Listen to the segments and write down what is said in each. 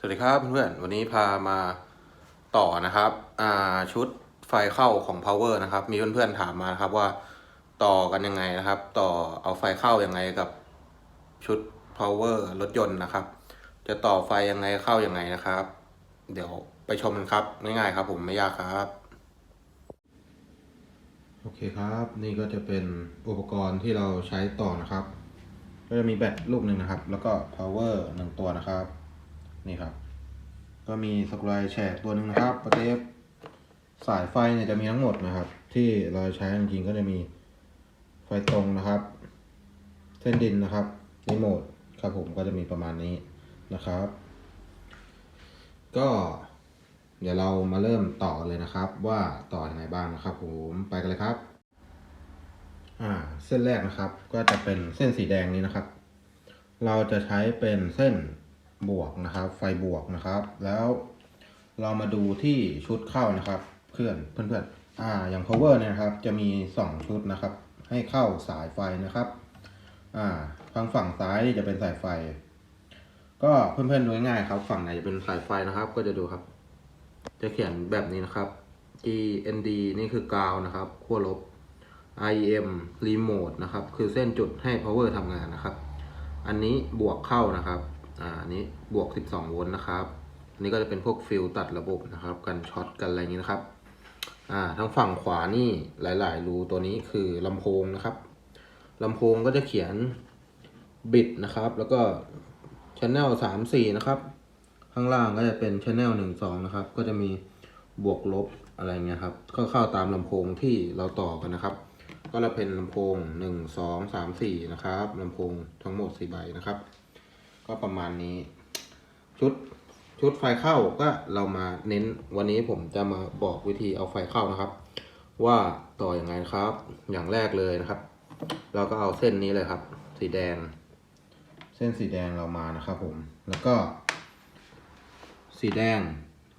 สวัสดีครับเพื่อนๆ วันนี้พามาต่อนะครับชุดไฟเข้าของ power นะครับ มีเพื่อนๆถามมาครับว่าต่อกันยังไงนะครับ ต่อเอาไฟเข้ายังไงกับชุด power รถยนต์นะครับ จะต่อไฟยังไงเข้ายังไงนะครับ เดี๋ยวไปชมกันครับง่ายๆครับ ผมไม่ยากครับ โอเคครับ นี่ก็จะเป็นอุปกรณ์ที่เราใช้ต่อนะครับ ก็จะมีแบตลูกหนึ่งนะครับ แล้วก็ power หนึ่งตัวนะครับ นี่ครับ ก็มีสกรูไดแฉกตัวหนึ่งนะครับประเทปสายไฟเนี่ยจะมีทั้งหมดนะครับ ที่เราใช้จริงๆก็จะมีไฟตรงนะครับ เส้นดินนะครับรีโมทครับผมก็จะมีประมาณนี้นะครับ ก็ เดี๋ยวเรามาเริ่มต่อเลยนะครับ ว่าต่ออยังไงบ้างนะครับ ผมไปกันเลยครับ อ่า เส้นแรกนะครับ ก็จะเป็นเส้นสีแดงนี้นะครับ เราจะใช้เป็นเส้น บวกนะครับ ไฟบวกนะครับ แล้วเรามาดูที่ชุดเข้านะครับ เพื่อนเพื่อนเพื่อนอ่าอย่าง power เนี่ยนะครับ จะมีสองชุดนะครับ ให้เข้าสายไฟนะครับอ่าทางฝั่งซ้ายนี่จะเป็นสายไฟ ก็เพื่อนๆดูง่ายๆครับ ฝั่งไหนจะเป็นสายไฟนะครับ ก็จะดูครับ จะเขียนแบบนี้นะครับ GND นี่คือกาวนะครับขั้วลบ IEM remote นะครับ คือเส้นจุดให้ power ทำงานนะครับ อันนี้บวกเข้านะครับ อ่าอันนี้บวก 12 โวลต์นะครับอันนี้ก็จะเป็นพวกฟิลตัดระบบนะครับ กันช็อตกันอะไรอย่างนี้นะครับอ่าทางฝั่งขวานี่หลาย ๆ รูตัวนี้คือลำโพงนะครับลำโพงก็จะเขียนบิตนะครับ แล้วก็ channel 3 4 นะครับ ข้างล่างก็จะเป็น channel 1 2 นะครับ ก็จะมีบวกลบอะไรเงี้ยครับ ก็เข้าตามลำโพงที่เราต่อกันนะครับ ก็จะเป็นลำโพง 1 2 3 4 นะครับลำโพงทั้งหมด 4 ใบนะครับ ก็ประมาณนี้ ชุดชุดไฟเข้าก็เรามาเน้นวันนี้ผมจะมาบอกวิธีเอาไฟเข้านะครับ ว่าต่ออยังไงครับ อย่างแรกเลยนะครับ เราก็เอาเส้นนี้เลยครับ สีแดง เส้นสีแดงเรามานะครับ ผมแล้วก็ สีแดง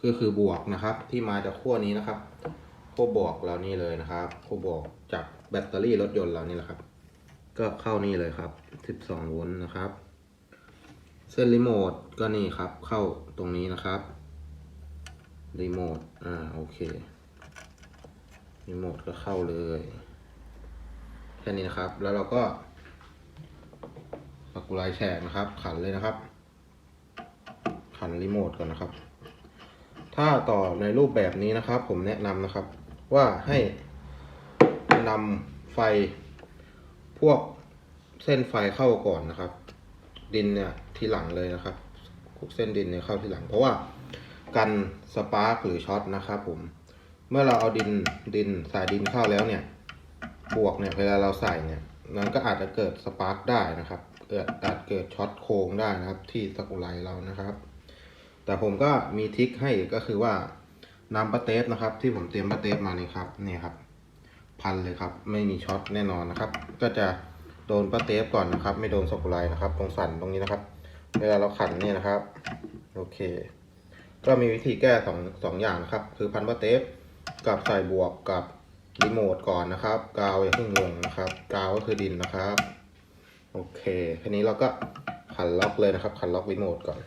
คือคือบวกนะครับ ที่มาจากขั้วนี้นะครับขั้วบวกเรานี่เลยนะครับขั้วบวกจากแบตเตอรี่รถยนต์เรานี่แหละครับ ก็เข้านี่เลยครับ 12โวลต์นะครับ เส้นรีโมทก็นี่ครับ เข้าตรงนี้นะครับรีโมทอ่าโอเครีโมทก็เข้าเลยแค่นี้นะครับ แล้วเราก็ปักกุลายแฉกนะครับ ขันเลยนะครับ ขันรีโมทก่อนนะครับ ถ้าต่อในรูปแบบนี้นะครับ ผมแนะนำนะครับ ว่าให้นำไฟพวกเส้นไฟเข้าก่อนนะครับ ดินเนี่ยทีหลังเลยนะครับคุกเส้นดินเนี่ยเข้าทีหลัง เพราะว่ากันสปาร์กหรือช็อตนะครับผมเมื่อเราเอาดินดินสายดินเข้าแล้วเนี่ยบวกเนี่ยเวลาเราใส่เนี่ยมันก็อาจจะเกิดสปาร์กได้นะครับเกิดอาจเกิดช็อตโค้งได้นะครับ ที่สกุไลเรานะครับ แต่ผมก็มีทิคให้ก็คือว่านำปาเตฟนะครับ ที่ผมเตรียมปาเตฟมานี่ครับนี่ครับ พันเลยครับ ไม่มีช็อตแน่นอนนะครับ ก็จะ โดนปาเตฟก่อนนะครับ ไม่โดนสกุไลนะครับ ตรงสันตรงนี้นะครับ เวลาเราขันเนี่ยนะครับ โอเค ก็มีวิธีแก้สองสองอย่างนะครับ คือพันปาเตฟกับใส่บวกกับรีโมทก่อนนะครับ กาวอย่าเพิ่งลงนะครับ กาวก็คือดินนะครับ โอเคทีนี้เราก็ขันล็อกเลยนะครับ ขันล็อกรีโมทก่อน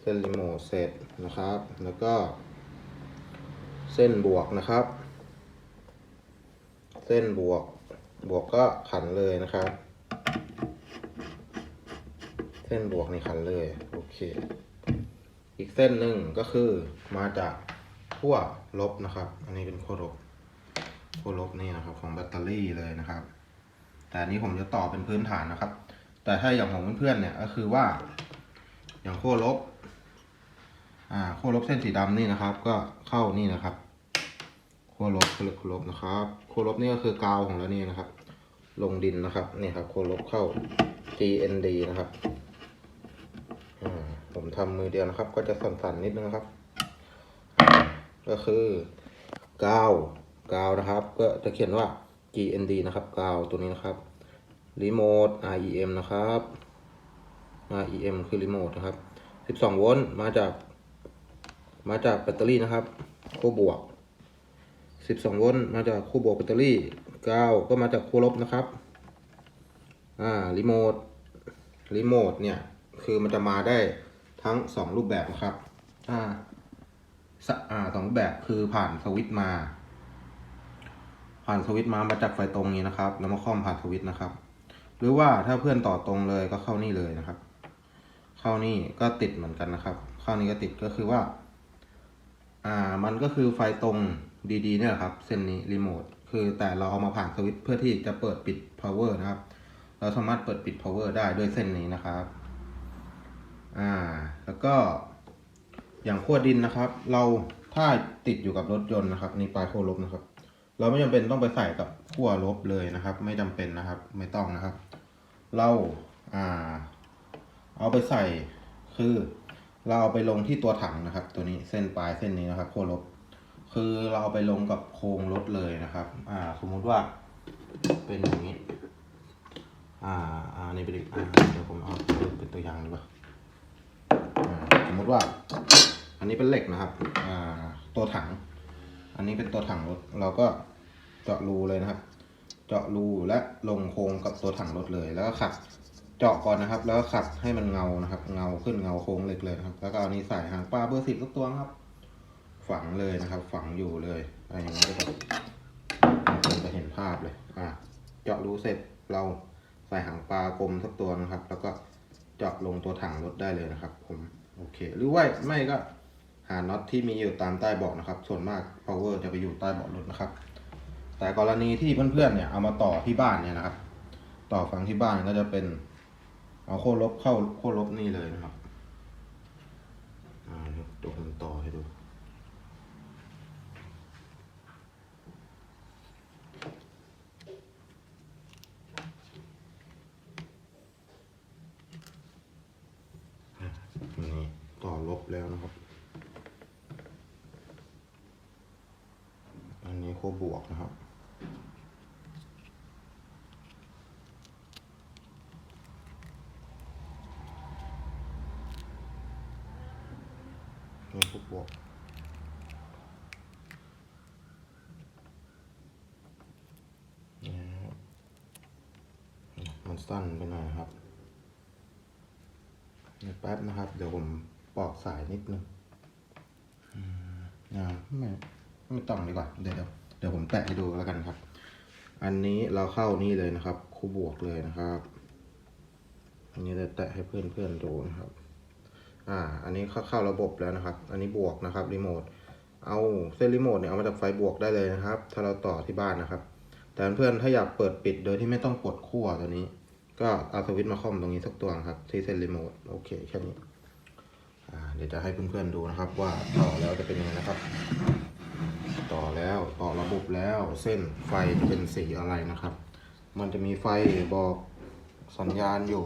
เส้นรีโมทเสร็จนะครับ แล้วก็ เส้นบวกนะครับ เส้นบวก บวกก็ขันเลยนะครับ เส้นบวกนี่ขันเลย โอเค อีกเส้นหนึ่งก็คือมาจากขั้วลบนะครับ อันนี้เป็นขั้วลบขั้วลบนี่นะครับ ของแบตเตอรี่เลยนะครับ แต่อันนี้ผมจะต่อเป็นพื้นฐานนะครับ แต่ถ้าอย่างของเพื่อนๆเนี่ยก็คือว่า อย่างขั้วลบ อ่าขั้วลบเส้นสีดำนี่นะครับ ก็เข้านี่นะครับ ขั้วลบขั้วลบขั้วลบนะครับขั้วลบนี่ก็คือกาวของเรานี่นะครับ ลงดินนะครับนี่ครับขั้วลบเข้า GND นะครับผมทำมือเดียวนะครับ ก็จะสั่นๆนิดนึงนะครับ ก็คือกาวกาวนะครับ ก็จะเขียนว่า GND นะครับกาวตัวนี้นะครับรีโมท REM นะครับ REM คือรีโมทนะครับ 12 โวลต์มาจาก มาจากแบตเตอรี่นะครับขั้วบวก 12 โวลต์มาจากขั้วบวกแบตเตอรี่ 9 ก็มาจากขั้วลบนะครับ อ่า รีโมท รีโมทเนี่ย คือมันจะมาได้ทั้งสองรูปแบบนะครับ อ่าสะอ่าสองแบบคือผ่านสวิตช์มา ผ่านสวิตช์มามาจากไฟตรงนี้นะครับ แล้วมาคอมผ่านสวิตช์นะครับ หรือว่าถ้าเพื่อนต่อตรงเลยก็เข้านี่เลยนะครับ เข้านี่ก็ติดเหมือนกันนะครับ เข้านี่ก็ติดก็คือว่า อ่า มันก็คือไฟตรง ดีๆเนี่ยครับเส้นนี้รีโมทคือแต่เราเอามาผ่านสวิตช์เพื่อที่จะเปิดปิด power นะครับ เราสามารถเปิดปิด power ได้ด้วยเส้นนี้นะครับอ่าแล้วก็อย่างขั้วดินนะครับ เราถ้าติดอยู่กับรถยนต์นะครับนี่ปลายขั้วลบนะครับ เราไม่จำเป็นต้องไปใส่กับขั้วลบเลยนะครับ ไม่จำเป็นนะครับ ไม่ต้องนะครับ เราอ่า เอาไปใส่คือ เราเอาไปลงที่ตัวถังนะครับ ตัวนี้เส้นปลายเส้นนี้นะครับขั้วลบ คือเราเอาไปลงกับโครงรถเลยนะครับ อ่า สมมุติว่า เป็นอย่างนี้ อ่า อ่านี่เป็นอ่าเดี๋ยวผมเอาเป็นตัวอย่างดีกว่าอ่าสมมติว่า อันนี้เป็นเหล็กนะครับ อ่า ตัวถัง อันนี้เป็นตัวถังรถ เราก็เจาะรูเลยนะครับ เจาะรูและลงโครงกับตัวถังรถเลย แล้วก็ขัด เจาะก่อนนะครับ แล้วก็ขัดให้มันเงานะครับ เงาขึ้นเงาโค้งเหล็กเลยครับ แล้วก็เอานี้ใส่หางปลาเบอร์สิบสักตัวครับ ฝังเลยนะครับ ฝังอยู่เลยอะไรอย่างนี้ก็จะคนจะเห็นภาพเลย อะเจาะรูเสร็จเราใส่หางปลากลมสักตัวนะครับ แล้วก็เจาะลงตัวถังรถได้เลยนะครับ ผมโอเค หรือว่าไม่ก็หาน็อตที่มีอยู่ตามใต้เบาะนะครับ ส่วนมาก power จะไปอยู่ใต้เบาะรถนะครับ แต่กรณีที่เพื่อนๆเนี่ยเอามาต่อที่บ้านเนี่ยนะครับ ต่อฟังที่บ้านก็จะเป็น เอาโค้ดลบเข้าโค้ดลบนี่เลยนะครับ อ่าเดี๋ยวผมต่อให้ดู นี่ต่อลบแล้วนะครับ อันนี้โค้ดบวกนะครับนี่โค้ดบวกนี่นะครับมันสั้นไปหน่อยครับเดี๋ยวแป๊บนะครับ เดี๋ยวผมปอกสายนิดนึงอ่าไม่ไม่ต้องดีกว่า เดี๋ยว เดี๋ยวผมแตะให้ดูแล้วกันครับ อันนี้เราเข้านี่เลยนะครับ คู่บวกเลยนะครับ อันนี้จะแตะให้เพื่อนๆดูนะครับ อ่า อันนี้เข้าเข้าระบบแล้วนะครับ อันนี้บวกนะครับรีโมท เอาเส้นรีโมทเนี่ยเอามาจากไฟบวกได้เลยนะครับ ถ้าเราต่อที่บ้านนะครับ แต่เพื่อนๆถ้าอยากเปิดปิดโดยที่ไม่ต้องกดขั้วตัวนี้ ก็เอาสวิตช์มาคอมตรงนี้สักตัวนะครับ ที่เส้นรีโมทโอเคแค่นี้อ่าเดี๋ยวจะให้เพื่อนๆดูนะครับว่าต่อแล้วจะเป็นยังไงนะครับ ต่อแล้วต่อระบบแล้วเส้นไฟจะเป็นสีอะไรนะครับ มันจะมีไฟบอกสัญญาณอยู่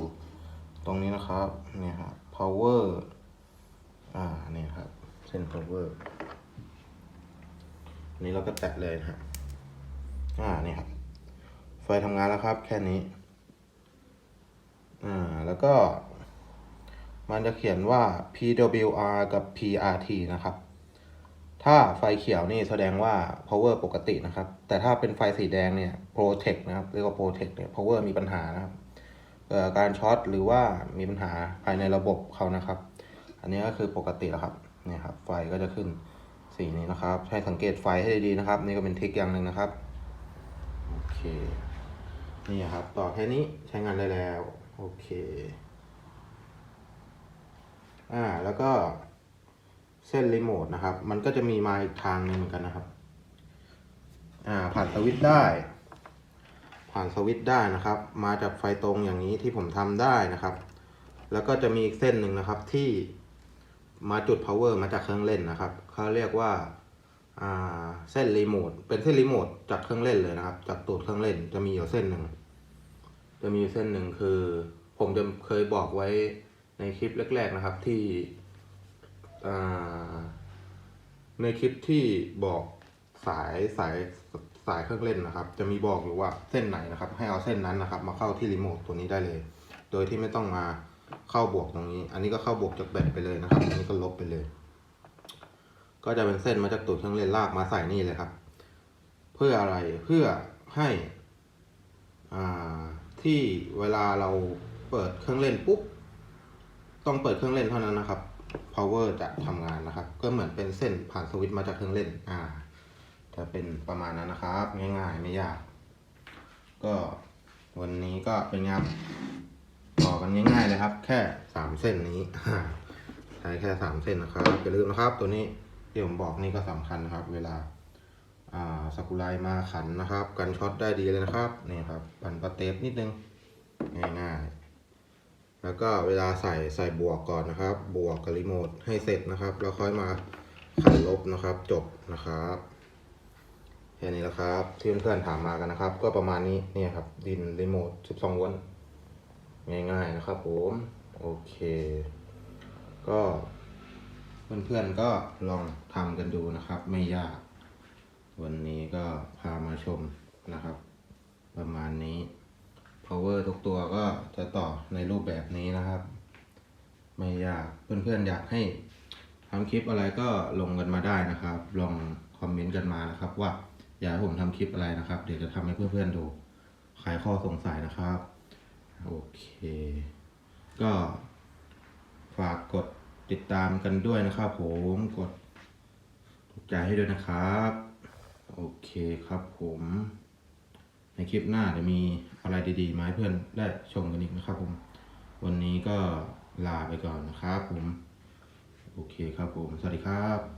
ตรงนี้นะครับเนี่ยครับ power อ่าเนี่ยครับ เส้น power นนี้เราก็แตะเลยนะฮะอ่านี่ครับ ไฟทำงานแล้วครับแค่นี้ อ่าแล้วก็ มันจะเขียนว่า PWR กับ PRT นะครับ ถ้าไฟเขียวนี่แสดงว่า power ปกตินะครับ แต่ถ้าเป็นไฟสีแดงเนี่ย protect นะครับ เรียกว่า protect เนี่ย power มีปัญหานะครับการช็อตหรือว่ามีปัญหาภายในระบบเขานะครับ อันนี้ก็คือปกติแล้วครับเนี่ยครับ ไฟก็จะขึ้นสีนี้นะครับ ให้สังเกตไฟให้ดีๆนะครับ นี่ก็เป็นทริคอย่างหนึ่งนะครับ โอเค นี่ครับ ต่อแค่นี้ใช้งานได้แล้ว โอเค อ่า แล้วก็ เส้นรีโมทนะครับ มันก็จะมีมาอีกทางหนึงเหมือนกันนะครับ อ่า ผ่านสวิตช์ได้ ผ่านสวิตช์ได้นะครับ มาจากไฟตรงอย่างนี้ที่ผมทำได้นะครับ แล้วก็จะมีอีกเส้นหนึ่งนะครับที่มาจุด power มาจากเครื่องเล่นนะครับเขาเรียกว่าอ่าเส้นรีโมทเป็นเส้นรีโมทจากเครื่องเล่นเลยนะครับ จากตูดเครื่องเล่นจะมีอยู่เส้นหนึ่งจะมีเส้นหนึ่งคือ ผมจะเคยบอกไว้ในคลิปแรก ๆนะครับที่ ในคลิปที่บอกสายสายสายเครื่องเล่นนะครับ จะมีบอกอยู่ว่าเส้นไหนนะครับ ให้เอาเส้นนั้นนะครับ มาเข้าที่รีโมทตัวนี้ได้เลย โดยที่ไม่ต้องมาเข้าบวกตรงนี้ อันนี้ก็เข้าบวกจากแบตไปเลยนะครับ อันนี้ก็ลบไปเลย ก็จะเป็นเส้นมาจากตูดเครื่องเล่นลากมาใส่นี่เลยครับ เพื่ออะไร เพื่อให้ที่เวลาเราเปิดเครื่องเล่นปุ๊บ ต้องเปิดเครื่องเล่นเท่านั้นนะครับ power จะทำงานนะครับ ก็เหมือนเป็นเส้นผ่านสวิตช์มาจากเครื่องเล่นอ่าจะเป็นประมาณนั้นนะครับ ง่ายๆ ไม่ยาก ก็วันนี้ก็เป็นงครับต่อกันง่ายๆเลยครับ แค่สามเส้นนี้ใช้แค่สามเส้นนะครับอย่าลืมนะครับ ตัวนี้ที่ผมบอกนี่ก็สำคัญนะครับ เวลาอ่าสกุไลมาขันนะครับ กันช็อตได้ดีเลยนะครับนี่ครับพันประเตปนิดนึง ง่ายๆ แล้วก็เวลาใส่ใส่บวกก่อนนะครับ บวกกับรีโมทให้เสร็จนะครับ แล้วค่อยมาขันลบนะครับ จบนะครับแค่นี้แล้วครับ ที่เพื่อนๆถามมากันนะครับ ก็ประมาณนี้เนี่ยครับ ดินรีโมท 12 โวลต์ง่ายๆนะครับผมโอเค ก็เพื่อนๆก็ลองทำกันดูนะครับ ไม่ยาก วันนี้ก็พามาชมนะครับ ประมาณนี้ power ทุกตัวก็จะต่อในรูปแบบนี้นะครับ ไม่ยากเพื่อนๆอยากให้ทำคลิปอะไรก็ลงกันมาได้นะครับ ลองคอมเมนต์กันมานะครับ ว่าอยากให้ผมทำคลิปอะไรนะครับ เดี๋ยวจะทำให้เพื่อนๆดูคลายข้อสงสัยนะครับโอเค ก็ฝากกดติดตามกันด้วยนะครับผมกดถูกใจให้ด้วยนะครับ โอเคครับผม ในคลิปหน้าจะมีอะไรดีๆมาให้เพื่อนได้ชมกันอีกนะครับผม วันนี้ก็ลาไปก่อนนะครับผม โอเคครับผม สวัสดีครับ